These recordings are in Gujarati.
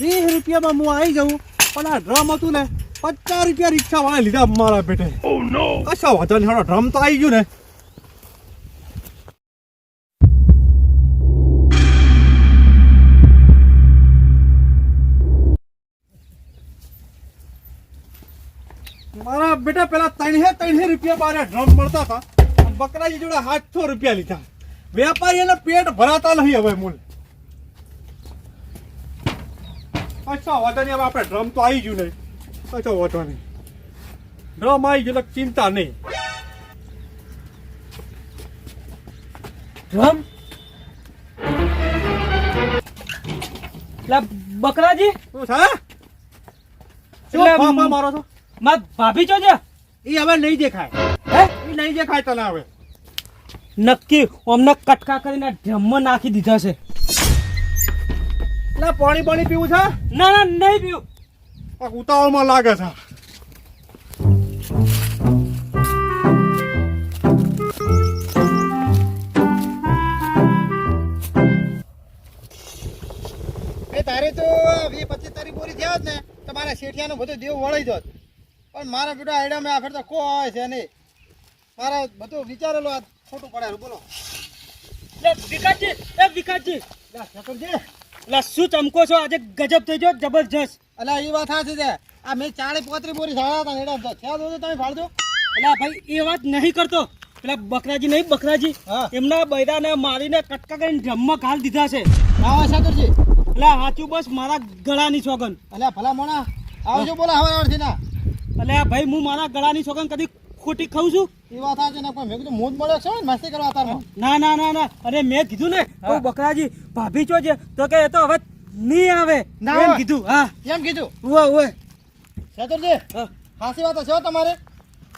વીસ રૂપિયામાં હું આવી જાઉં પણ આ ડ્રમ હતું ને પચાસ રૂપિયા રિક્ષા વાળા લીધા મારા પેટે. કશા વાંધો નહીં ડ્રમ તો આવી ગયું ને. મારા બેટા પેલા ત્રણસે ત્રણસે રૂપિયા મારે ડ્રમ મળતા હતા બકરાજી જોડે સાતસો રૂપિયા લીધા. વેપારીઓને પેટ ભરાતા નહીં હવે મૂળ. અચ્છા વાંધો નહીં હવે આપણે ડ્રમ તો આવી ગયું નહીં અચ્છા વાંધો નહીં. ડ્રમ આવી ગયું એટલે ચિંતા નહીં. ડ્રમ બકરાજી? મારો છો? માર ભાભી છો છે એ હવે નહીં દેખાય. હે? એ નહીં દેખાય તને હવે. નક્કી અમને કટકા કરીને ડ્રમમાં નાખી દીધા છે. એટલે પાણી પાણી પીવું છે? ના ના નહીં પીવું. આ ઉતાવળમાં લાગે છે. એ તારે તો વીસ પચીસ તારીખ પૂરી થયા ને તો મારા શેઠિયાનું બધું દેવ વળી જોત પણ મારા બેટા આઈડિયા મેં આખર તો કો આવે છે નહીં. મારા બધું વિચારેલું આ ખોટું પડે બોલો. લે વિકાસજી એ વિકાસજી ઠાકોરજી. લા શું ચમકો છો? આજે ગજબ થઈ ગયો જબરજસ્ત. એટલે એ વાત સાચી છે. આ મેં ચાળી પોતરી પૂરી સાડા હતા તો થયા તો તમે ફાળજો. એટલે ભાઈ એ વાત નહીં કરતો. પેલા બકરાજી નહીં બકરાજી. એમના બૈરાને મારીને કટકા કરીને ડ્રમમાં ઘાલ દીધા છે. આવો ઠાકોરજી એટલે સાચું બસ મારા ગળાની સોગન એટલે ભલા મોણા. આવજો બોલા હવે આવડથી ના. એટલે ભાઈ હું મારા ગળાની સોગન કદી ખોટી ખાઉં છું? એ વાત સાચી ને પણ મેં કીધું મૂડ મળ્યો છે ને મસ્તી કરવા તારમાં ના ના ના ના. અરે મેં કીધું ને કહું બકરાજી ભાભી છો છે તો કે એ તો હવે નહીં આવે. ના એમ કીધું હા. કેમ કીધું? ઉવે ઉવે. ઠાકોરજી હાસી વાત છે તમારે.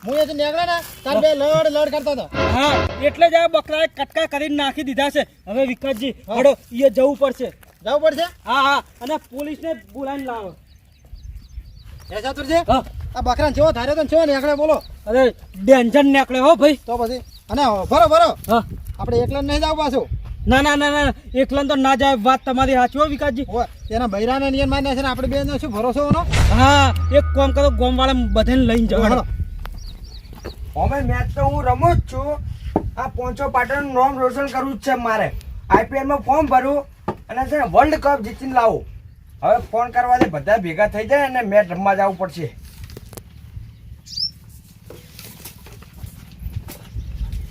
હું અહીંયાથી નીકળ્યા ને તાર બે લડ લડ કરતો હતો. હા એટલે જ આ બકરાએ કટકા કરીને નાખી દીધા છે. હવે વિકાસજી હડો એ જવું પડશે. જવું પડશે? હા હા. અને પોલીસને બોલાવીને લાવો. હા. આ બકરા જેવો ધાર્યો તો ચેવો નીકળે બોલો. અરે ડેન્જર નીકળે હો ભાઈ. તો પછી અને ભરો ભરો. હા. આપણે એકલા નહીં જાવ પાછું. ના ના ના ના એકલા તો ના જાય વાત તમારી સાચી હો વિકાસજી. હોય એના બૈરાને નિયન મારને છે ને આપણે બે શું ભરોસો એનો? હા એક કોમ કરો ગોમ વાળા બધાને લઈને હાલો. હવે મેચ તો હું રમું જ છું. આ પોંચો પાટણનું નામ રોશન કરવું જ છે મારે. આઈપીએલમાં ફોર્મ ભરું અને છે ને વર્લ્ડ કપ જીતીને લાવું. હવે ફોન કરવાથી બધા ભેગા થઈ જાય અને મેચ રમવા જવું પડશે.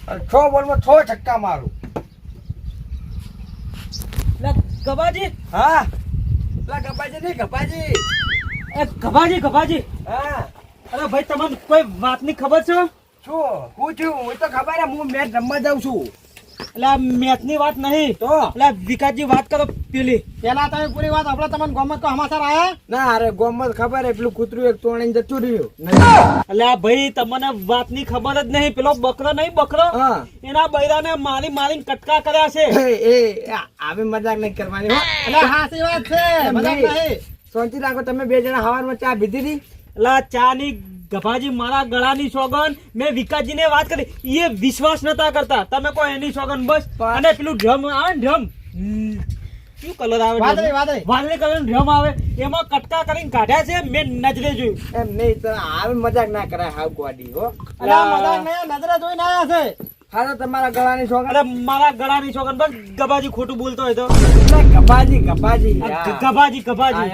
અને છ બોલમાં છ છક્કા મારું. લે, ગભાજી હા? પેલા ગપાજી નહીં ગપાજી એ ગભાજી ગભાજી હા. અરે ભાઈ તમને કોઈ વાતની ખબર છે? શું? હું છું હું તો ખબર હું મેચ રમવા જાઉં છું. એટલે આ મેચની વાત નહીં. તો? એટલે વિકાસજી વાત કરો પેલી. પેલા તમે પૂરી વાત આપડે તમને ગોમત તો સમાચાર આયા? ના અરે ગોમત ખબર હે પેલું કૂતરું એક તોડીને જતું રહ્યું. એટલે આ ભાઈ તમને વાતની ખબર જ નહીં. પેલો બકરો નહીં બકરો? હા. એના બૈરાને મારી મારી કટકા કર્યા છે. એ એ આવી મજાક નહીં કરવાની એટલે હાસી વાત છે. મજાક નહીં. શાંતિ રાખો તમે બે જણા હવારમાં ચા પીધી હતી? એટલે ચા ચાની ગભાજી મારા ગળાની સોગન મેં વિકાસજીને વાત કરી. એ વિશ્વાસ નતા કરતા. તમે કોઈ એની સોગન બસ. અને પેલું ડ્રમ આવે ડ્રમ શું કલર આવે વાદળી, ડ્રમ? વાદળી. વાદળી કલર ડ્રમ આવે. એમાં કટકા કરીને કાઢ્યા છે મેં નજરે જોયું. એમ નહીં તો આવી મજાક ના કરાય હાવ ગોડી હો. આ મજાક નહીં નજરે જોઈને આયા છે. હા તો તમારા ગળાની છોકરા અરે મારા ગળાની સોગન બસ. ગભાજી ખોટું બોલતો હોય તો. ગભાજી ગભાજી ગભાજી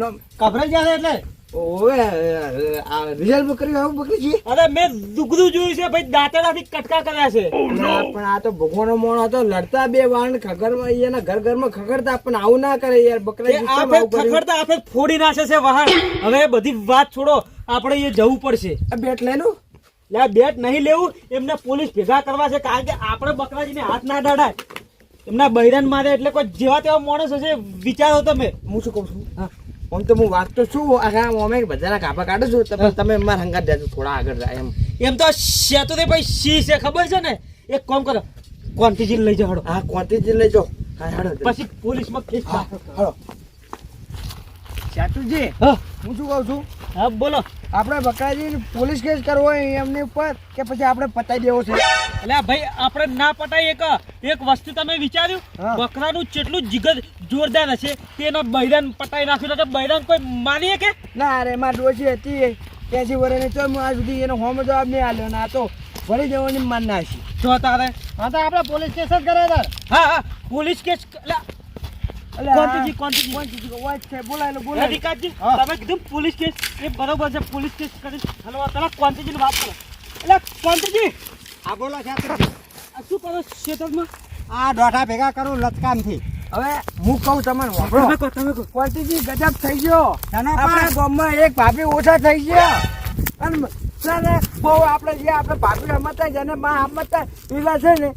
નો કભરાઈ ગયા એટલે? રિઝલ્ટ બકરી આવું બકરી છે? અરે મેં દુગદું જોયું છે ભાઈ દાંતડાથી કટકા કર્યા છે. પણ આ તો ભગવાનો મોણો હતો લડતા બે વાણ ખગરમાં એના ઘર ઘરમાં ખગડતા પણ આવું ના કરે યાર બકરા એ આ ફેર ખખડતા આ ફેર ફોડી નાખે છે વાહન હવે બધી વાત છોડો આપણે એ જવું પડશે. બેટ લઈ લો. લે બેટ નહીં લેવું એમને પોલીસ ભેગા કરવા છે કારણ કે આપણે બકરાજીને હાથ ના ડાડાય એમના બૈરાન મારે એટલે કોઈ જેવા તેવા માણસ હશે વિચારો તમે. હું શું કહું છું? હા. આમ તો હું વાત તો છું આખા અમે બધાના કાપા કાઢું છું તમે તમે મારા હંગાત દેજો થોડા આગળ જાય એમ. એમ તો શેતો તે ભાઈ શી છે ખબર છે ને? એક કામ કરો ક્વોન્ટિટી લઈ જાઓ હળો. હા ક્વોન્ટિટી લઈ જાઓ. હા હાડો પછી પોલીસમાં કેસ હાડો ચાતુજી હું. શું કહું છું? હા બોલો. આપણે બકરાજી પોલીસ કેસ કરવો હોય એમની ઉપર કે પછી આપણે પતાવી દેવો છે? એટલે ભાઈ આપણે ના પતાવી એક એક વસ્તુ તમે વિચાર્યું. બકરાનું જેટલું જીગર જોરદાર હશે તેનો બૈરાન પતાવી નાખ્યું તો બૈરાન કોઈ માનીએ કે? ના અરે એમાં ડોસી હતી ત્યાંથી વર્ષની તો આ સુધી એનો હોમ જવાબ નહીં આલ્યો ને આ તો ભરી જવાની માન નાખી જો તારે. હા તો આપણે પોલીસ કેસ જ કરે તાર હા હા પોલીસ કેસ એટલે કોંતીજી, કોંતીજી. કોંતીજી, વાત છે. બોલાય લો હે, બોલાય લો. તમે કીધું પોલીસ કેસ? એ બરોબર છે પોલીસ કેસ કરી હલો પેલા કોંતીજીની વાત કરો. એટલે કોંતીજી આ બોલો આ શું કરો આ દોઢા ભેગા કરું લચકામથી હવે હું કહું તમને વાપરો. કહો તમે કહો. કોંતીજી ગજબ થઈ ગયો. આપણા ગામમાં એક ભાભી ઓછા થઈ ગયા. અને બહુ આપણે જે આપણે ભાભી રમતા જેને માં રમતા એવા છે ને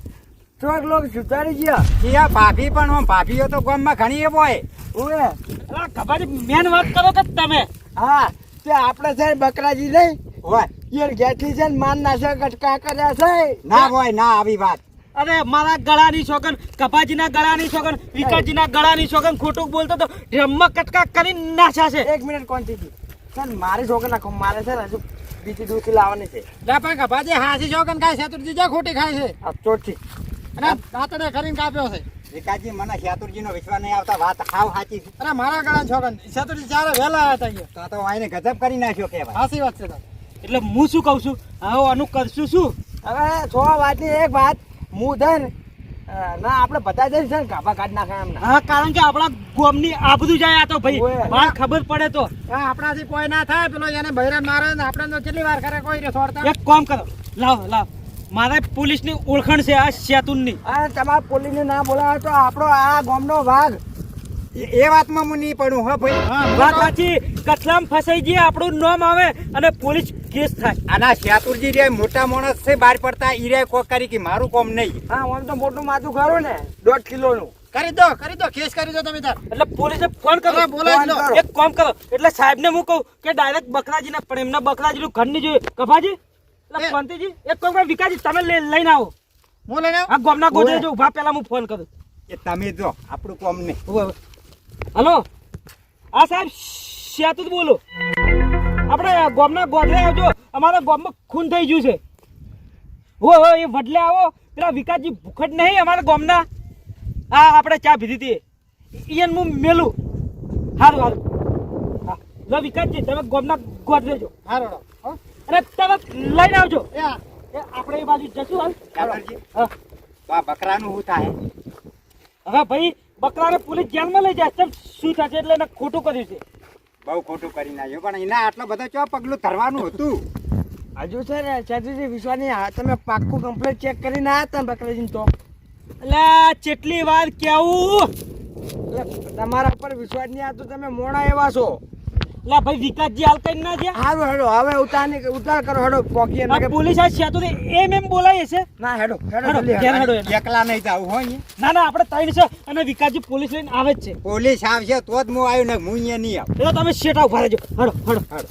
થોડાક લોક સુતારી ગયા. જીયા ભાભી પણ હું ભાભીઓ તો ગામમાં ઘણી એ હોય. ઓએ અલા ગભાજી મેન વાત કરો કે તમે? હા તે આપણે છે ને બકરાજી નહીં. હોય. યાર ઘેરથી છે ને માન છે કટકા કર્યા છે. ના હોય ના આવી વાત. અરે મારા ગળાની છોકન કપાજીના ગળાની છોકન વિકાજીના ગળાની છોકન ખોટું બોલતો તો ડ્રમમાં કટકા કરી નાખ્યા છે. એક મિનિટ કોન્ટીટી છે ને મારી છોકન નાખો મારે છે ને હજુ બીજી દૂધી લાવવાની છે. લે પણ કપાજી હાસી છોકન ખાય ચાતુરજી જો ખોટી ખાય છે. આ ચોથી અને દાંતડે કરીને કાપ્યો છે. વિકાસજી મને શેતુરજી નો વિશ્વાસ નહીં આવતા વાત હાવ સાચી છે. અરે મારા ગળા છોકન ચાતુરજી ચારે વેલા હતા અહીંયા. તો તો આઈને ગજબ કરી નાખ્યો કે હાસી વાત છે એટલે હું શું કહું છું? હવે આનું કરશું શું? હવે છ વાતની એક વાત હું ના આપણે બધા જઈ છે ગાભા કાઢ નાખે એમ હા કારણ કે આપણા ગોમની બધું જાય આ તો ભાઈ. વાત ખબર પડે તો. આપણાથી કોઈ ના થાય પેલો એને બૈરાન મારે ને આપણે તો કેટલી વાર કરે કોઈ રે છોડતા? એક કામ કરો. લાવ લાવ. મારે પોલીસની ઓળખાણ છે આ શેતુનની. અને તમારા પોલીસને ના બોલાવે તો આપણો આ ગામનો વાઘ. એ વાતમાં હું નહીં પડું હા ભાઈ. વાત સાચી કચલામ ફસાઈ જઈએ આપણું નામ આવે અને પોલીસ કેસ થાય. આના શાતુરજી રે મોટા માણસ છે બહાર પડતા ઈ રે કોક કરી કે મારું કોમ નહીં. હા આમ તો મોટું માથું ખરું ને દોઢ કિલોનું. કરી દો કરી દો કેસ કરી દો તમે તાર એટલે પોલીસે ફોન કરો. બોલાવી લો. એક કામ કરો. એટલે સાહેબને હું કહું કે ડાયરેક્ટ બકરાજીને પણ એમના બકરાજીનું ઘર નહીં જોઈએ કભાજી કોંતીજી એક કામ કરો વિકાસજી તમે લઈ- લઈને આવો. હું લઈને આવું? આ ગોમના ગોદરે. જો ઊભા પહેલા હું ફોન કરું. એ તમે જો આપણું કોમ ઊભા. હલો? આ સાહેબ શ્યાતુજ બોલો. આપણે ગોમના ગોદરે આવજો. અમારા ગોમમાં ખૂન થઈ ગયું છે. હો હો એ વડલે આવો. પેલા વિકાસજી ભૂખટ નહીં અમારા ગોમના. આ આપણે ચા પીધી હતી. ઈયન હું મેલું. સારું સારું લો વિકાસજી તમે ગોમના ગોદરે જો. હારો રો. હો? અને તમે લઈને આવજો. એ આ, એ આપણે એ બાજુ જશું હાલ. હા. બકરાનું શું થાય? હવે ભાઈ બકરાને પોલીસ જેલમાં લઈ જાય. શું થશે એટલે એને ખોટું કર્યું છે. બહુ ખોટું કરી નાખ્યું પણ એના આટલો બધો ચો પગલું ધરવાનું હતું? હજુ છે ને ચતુર્થી વિશ્વાની તમે પાક્કું કમ્પ્લેટ ચેક કરીને આવ્યા હતા બકરાજી બકરાજીને તો? એટલે ચેટલી વાર કેવું? એટલે તમારા ઉપર વિશ્વાસ નહીં આવતો તમે મોડા એવા છો. એટલે ભાઈ વિકાસજી હાલ કઈ ના છે હારું હેડો હવે ઉતાર ઉતાર કરો હેડો પોકી ને પોલીસ આ છે તો એમ એમ બોલાય છે. ના હેડો હેડો હેડો, એકલા નહીં જાવ હોય ના ના આપણે ત્રણ છે અને વિકાસજી પોલીસ લઈને આવે જ છે. પોલીસ આવશે તો જ હું આવ્યો ને હું અહીંયા નહીં આવ. એટલે તમે શેટા ઊભા રહેજો. હેડો હેડો. હેડો.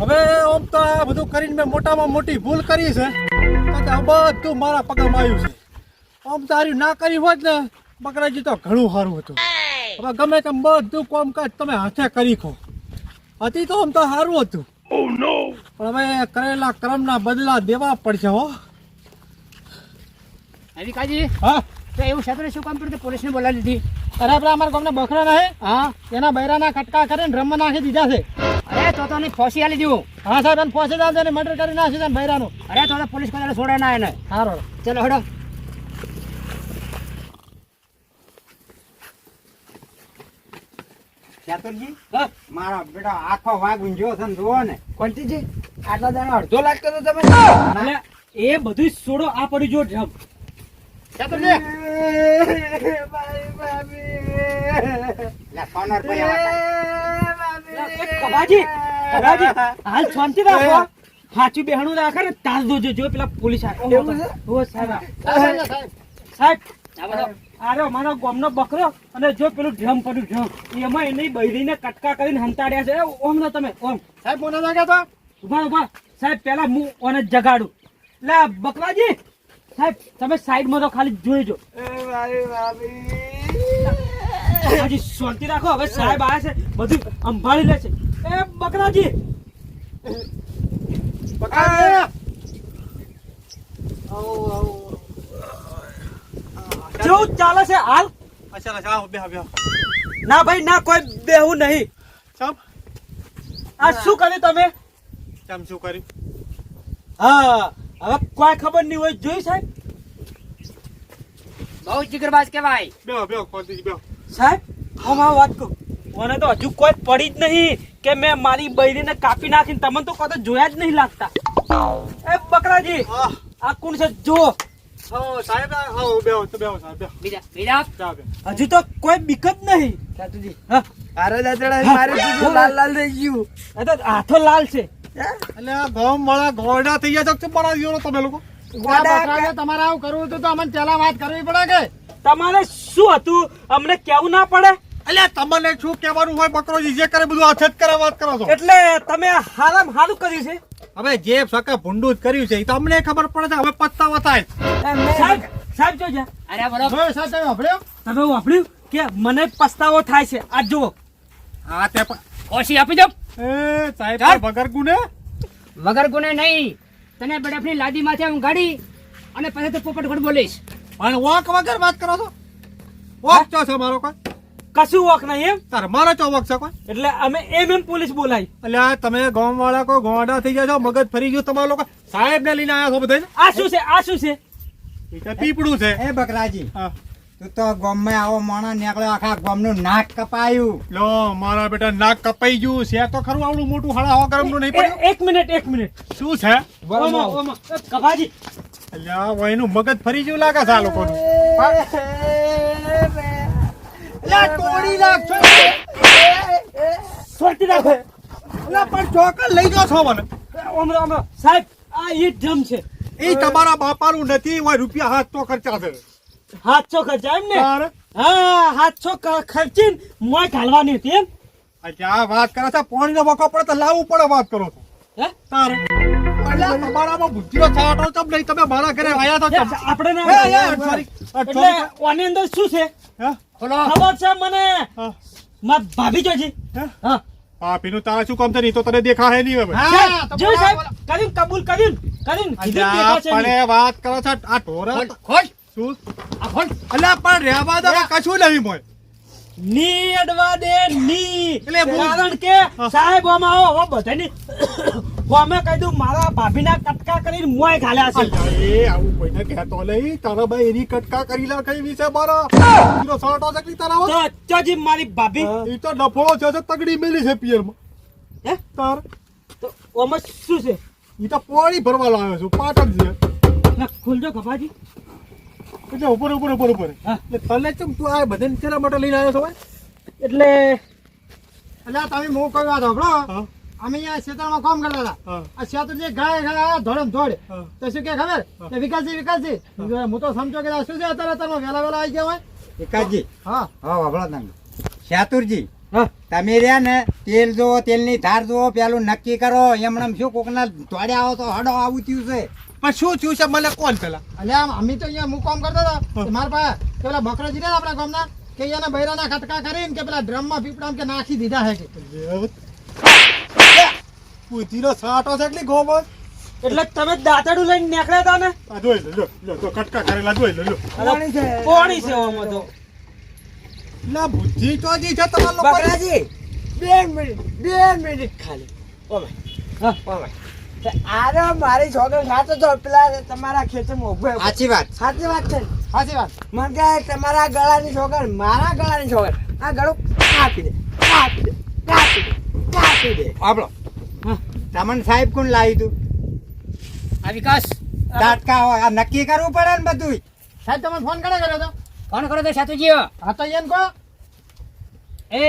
હવે ઓમ તો આ બધું કરીને મેં મોટામાં મોટી ભૂલ કરી છે. આ બધું મારા પગમાં આવ્યું છે. આમ તારી ના કરી હોત ને બકરાજી તો ઘણું સારું હતું. હવે ગમે તેમ બધું કામકાજ તમે હાથે કરી ખો હતી તો આમ તો સારું હતું. પણ હવે કરેલા ક્રમના બદલા દેવા પડશે હો. વિકાજી હા? તો એવું ક્ષેત્રે શું કામ કર્યું પોલીસ પોલીસને બોલાવી દીધી અરે આપણા અમારા ગામના બકરા ના હા. એના બૈરાના કટકા કરીને રમવા નાખી દીધા છે. અરે તો તો ફોસી આલી દીધું. હા સાહેબ એને ફોસી દાવ મર્ડર કરી નાખી દે બૈરાનું. અરે તો પોલીસ કોઈ છોડે ના એને. સારો ચલો હડો. ચાતુરજી? મારા બેટા આખો વાઘ ઊંઝો છે ને જુઓ ને. કોંતીજી આટલા દાણા અડધો લાગતો તો તમે? એ બધું છોડો આ પડ્યું જો ડ્રમ ચાતુરજી? લે સોનર ભાઈ આવા કબાજી કબાજી હાલ શાંતિ રાખો. સાચું બેહણું રાખે ને તાર દોજો જો પેલા પોલીસ સાહેબ. સાહેબ સાહેબ આરે મારો ગોમનો બકરો અને જો પેલું ડ્રમ પડ્યું ડ્રમ એમાં એને બૈરીને કટકા કરીને હંતાડ્યા છે. ઓમ ને તમે ઓમ. સાહેબ મને લાગે તો? ઊભા ઊભા. સાહેબ પેલા હું ઓને જગાડું. લે બકરાજી. સાહેબ તમે સાઈડમાં તો ખાલી જોઈજો હજી શાંતિ રાખો. હવે સાહેબ આયા છે બધું સંભાળી લે છે. એ બકરાજી. કેવું ચાલે છે? હાલ. અચ્છા અચ્છા આવો બેહો બેહો. ના ભાઈ ના કોઈ બેહું નહીં. ચમ? આ શું કર્યું તમે? ચમ શું કર્યું? હા હવે કોઈ ખબર નહીં હોય જોઈ સાહેબ? બહુ જીગરબાજ કહેવાય. બેહો બેહો કોંતીજી બેહો. સાહેબ હું મારી વાત કહું. મને તો હજુ કોઈ પડી જ નહીં કે મેં મારી બૈરીને કાપી નાખીને તમને તો કોઈ જોયા જ નહીં લાગતા. એ બકરાજી આ કોણ છે? જુઓ. હજુ તો કોઈ બીક જ નહીં. સાતુજી હા. દાદડા મારે લાલ લાલ થઈ ગયું. હાથો લાલ છે. એટલે આ ગામ ગોડા થઈ ગયા છો કે બના તમે લોકો. તમારે આવું કરવું હતું તો અમને પહેલા વાત કરવી પડે કે? તમારે શું હતું? અમને કેવું ના પડે? એટલે તમને શું કહેવાનું હોય બકરો જે કરે બધું હાથે જ કરે વાત કરો છો. એટલે તમે હારામ હારું કર્યું છે? હવે જે સકા ભૂંડું જ કર્યું છે એ તો અમને ખબર પડે છે હવે પસ્તાવો થાય. સાહેબ સાહેબ જોજે અરે બરાબર સાહેબ તમે સાંભળ્યો તમે વાપર્યું? કે મને પસ્તાવો થાય છે? આ જુઓ. હા તે પણ ઓછી આપી દો એ સાહેબ વગર ગુને? વગર ગુને નહીં. તને બરફની લાદી માથે હું ગાડી અને પછી તો પોપટ ગોળ બોલીશ. પણ વોક વગર વાત કરો છો? વોક ચો છે મારો કોઈ? કશું વોક નહીં એમ? તારે મારો ચો વોક છે કોઈ? એટલે અમે એમ એમ પોલીસ બોલાય. એટલે આ તમે ગામ વાળા કોઈ ગોંડા થઈ ગયા છો મગજ ફરી ગયું તમારા લોકો? સાહેબ ને લઈને આવ્યા છો બધા આ શું છે? આ શું છે? એ તો પીપળું છે. એ બકરાજી હા. તું તો ગામમાં આવો માણસ નીકળ્યો આખા ગામનું નાક કપાયું. લો મારા બેટા નાક કપાઈ ગયું છે. તો ખરું આવડું મોટું હળા હવા ગરમનું નહીં પડ્યું? એક મિનિટ એક મિનિટ. શું છે? કપાજી. અલ્યા વયનું મગજ ફરી ગયું લાગે છે આ લોકોનું. તોડી નાખશો શાંતિ રાખો એટલે પણ ચોકર લઈ જાઓ છો મને. સાહેબ આ એ જમ છે. એ તમારા બાપાનું નથી હોય રૂપિયા હાથ તો ખર્ચા છે. હાથસો ખર્ચા એમ ને? હા હાથસો ખર્ચીને મોય ઘાલવાની હતી એમ. એટલે વાત કરે છે પાણીનો વખો પડે તો લાવવું પડે વાત કરો છો. હે? તારે? એટલે તમારામાં બુદ્ધિનો છાંટો ચમ નહીં? તમે મારા ઘરે આયા તો આપણે ના હે, હે, અઠવારી, એટલે અઠવારી. અંદર શું છે? ખબર છે મને? હા. ભાભી જોજી હે? હા. પાપીનું તારે શું કામ નહીં તો તને દેખાય નહીં હવે. હા સાહેબ, તો જોયું બોલો, સાહેબ? બોલો. કરીને કબૂલ કર્યું ને? કીધું અલ્યા, દેખાશે પણ વાત કરો છો આ ઢોરા ખોલ, ખોલ. શું? આ ખોલ. અલ્યા પણ રહેવા દો કશું નહીં મોયની અડવા દે ની. કારણ કે સાહેબ આમાં આવો હવે બધાની અમે કહી દઉં મારા ભાભીના કટકા કરીને મોય ઘાલ્યા છે. એ આવું કોઈને કહેતો નહીં. તારા ભાઈ એની કટકા કરી કઈ વિશે મારા. સોટો સાટો તારા તો ચોજી મારી ભાભી. એ તો ડફોળો છે તો તગડી મેલી છે પિયરમાં. હે? તાર. તો ઓમ શું છે? એ તો પોળી ભરવા લાવ્યો છું પાટણ છે. ના, ખોલજો કપાજી. એટલે ઉપર ઉપર ઉપર ઉપર. એટલે તને કેમ તું આ બધાને તેના માટે લઈને આવ્યો છો એટલે એટલે અલ્યા તમે હું કહ્યું આ સાંભળો? અમે અહીંયા ખેતરમાં કામ કરતા હતા. આ આ જે ગાય ગાય ધોળમ ધોળ તો શું કે ખબર? કે વિકાસજી વિકાસજી. હું. તો સમજો કે શું છે અત્યારે અત્યારમાં? વહેલા વહેલા આવી ગયા હોય? વિકાસજી. હા. હા વાપરો તમે શાતુરજી તમે રહ્યા ને તેલ જુઓ તેલની ધાર જુઓ પેલું નક્કી કરો. એમણે શું કોકના ધોડે આવો તો હડો આવું થયું છે. પણ શું થયું છે? મને કોણ પેલા? અલ્યા આમ અમે તો અહીંયા હું કામ કરતા હતા. મારા પાસે કે પેલા બકરાજી રહ્યા આપણા ગામના કે અહીંયાના બૈરાના ખટકા કરીને કે પેલા ડ્રમમાં પીપળામાં કે નાખી દીધા છે કે. બુદ્ધિનો સાટો છે એટલી ગોમસ એટલે તમે દાંતડું લઈને નીકળ્યા હતા ને? આ જોઈ લો લો તો કટકા કરેલા જોઈ લો લો. કોણી છે. કોણી છે આમાં તો. ના બુદ્ધિ તો જી છે તમારા લોકો બકરાજી બે મિનિટ બે મિનિટ. ખાલી ઓમે. હા. ઓમે. આરે મારી છોકરી ખાતો તો પેલા તમારા ખેતર. સાચી વાત. સાચી વાત છે ને? સાચી વાત. મને કહે તમારા ગળાની છોકર મારા ગળાની છોકર. આ ગળું કાપી દે કાપી દે કાપી દે કાપી દે. આપણો તમને સાહેબ કોણ લાવી તું? આ વિકાસ. દાટકા હોય આ નક્કી કરવું પડે ને બધું સાહેબ તમે ફોન કરે કર્યો તો? ફોન કરો તો સાતુજી હા તો એમ કહો. એ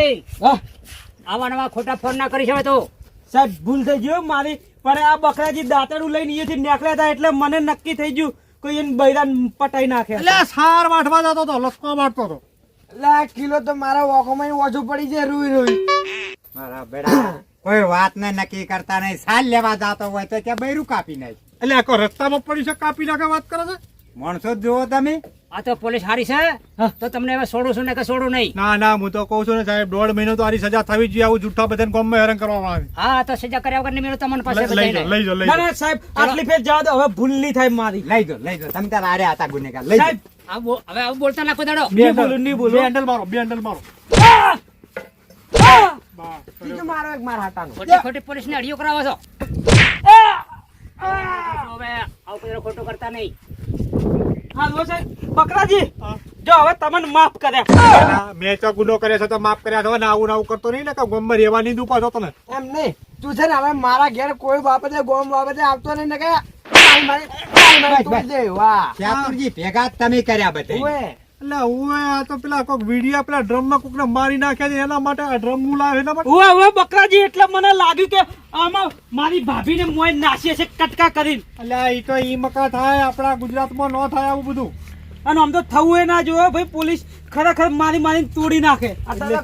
આવા નવા ખોટા ફોન ના કરી શકે તો. સાહેબ ભૂલ થઈ ગયો મારી. પણ આ બકરાજી દાંતડું લઈને અહીંયાથી નીકળ્યા હતા એટલે મને નક્કી થઈ ગયું કોઈ એને બૈરાન પટાઈ નાખે. એટલે સાર વાટવા જતો હતો લસકો વાટતો હતો એટલે આ કિલો તો મારા વોકોમાં ઓછું પડી જાય રૂઈ રૂઈ. મારા બેડા કોઈ વાત ને નક્કી કરતા નહીં. સાલ લેવા જાતો હોય તો ત્યાં બૈરું કાપી નાખ. એટલે આખો રસ્તામાં પડી છે કાપી નાખે વાત કરે છે? માણસો જ જુઓ તમે. આ તો પોલીસ હારી છે તો તમને હવે છોડું છું ને કે છોડું નહીં? ના ના હું તો કહું છું ને સાહેબ દોઢ મહિનો તો આની સજા થવી જ જોઈએ આવું જૂઠા બધાને ગામમાં હેરાન કરવામાં આવે. હા તો સજા કર્યા વગર મેળો તમને પાસે લઈ- જાઓ લઈ જાઓ લઈ ના ના સાહેબ આટલી ફેર જવા દો હવે ભૂલ નહીં થાય મારી. લઈ દો લઈ દો. તમે તાર આરે હતા ગુનેગાર. લઈ સાહેબ હવે આવું બોલતા નાખો દાડો. બે નહીં બોલું, નહીં બોલું. બે હેન્ડલ મારો બે હેન્ડલ મારો. બીજું મારો એક મારા હાટાનો ખોટી ખોટી પોલીસ ને અડિયો કરાવો છો. આવું ખોટું કરતા નહીં. હા સાહેબ બકરાજી જો હવે તમને માફ કર્યા મેં તો ગુનો કર્યો છે તો માફ કર્યા છો. ને આવું ને આવું કરતો નહીં ને કે ગામમાં રહેવાની દુપા છો તમે એમ નહીં. તું છે ને હવે મારા ઘેર કોઈ બાબતે ગોમ બાબતે આવતો નહીં ને કે ભેગા તમે કર્યા બધા. એટલે હું આ તો પેલા કોઈક વીડિયો પેલા ડ્રમમાં કોકને મારી નાખ્યા છે એના માટે આ ડ્રમ હું લાવ્યો એના માટે? હવે બકરાજી એટલે મને લાગ્યું કે આમાં મારી ભાભીને મોય નાસીએ છે કટકા કરીને. એટલે એ તો ઈ મકા થાય આપણા ગુજરાતમાં ન થાય આવું બધું. અને આમ તો થવું એ ના જોયો ભાઈ પોલીસ ખરેખર મારી મારી તોડી નાખે.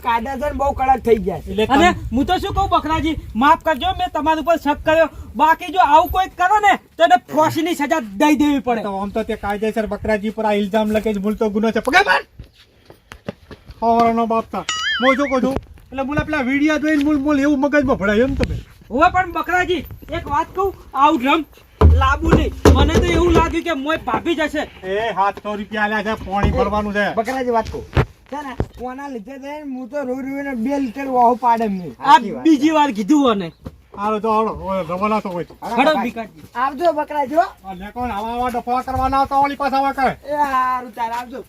કાયદાસર બહુ કડક થઈ ગયા અને હું તો શું કહું બકરાજી માફ કરજો મેં તમારી ઉપર શક કર્યો. બાકી જો આવું કોઈ કરે ને તો એને ફાંસીની સજા દઈ દેવી પડે. તો આમ તો તે કાયદેસર બકરાજી પર આ ઇલ્ઝામ લગે જ ભૂલતો ગુનો છે. પગે માર! હવારાનો બાપ તા. હું શું કહું છું? એટલે બોલા પેલા વીડિયો જોઈને મૂળ મૂળ એવું મગજમાં ભરાય એમ તમે. હવે પણ બકરાજી એક વાત કહું આવું ડ્રમ લાંબુ નહીં. મને તો એવું લાગ્યું કે મોય ભાભી જશે એ સાતસો રૂપિયા આલ્યા છે પાણી ભરવાનું છે. બકરાજી વાત કહું. ને કોના લીધે છે? હું તો રોઈ રોઈને બે લીટર વાહુ પાડે નહીં. આ બીજી વાર કીધું અને. હાલો તો હવે રવાના તો હોય. તો. ખડો આવજો બકરાજી હો. અને કોણ આવા આવા ડફા કરવાના તો ઓલી પાસે આવા કરે. એ હારું તાર આવજો.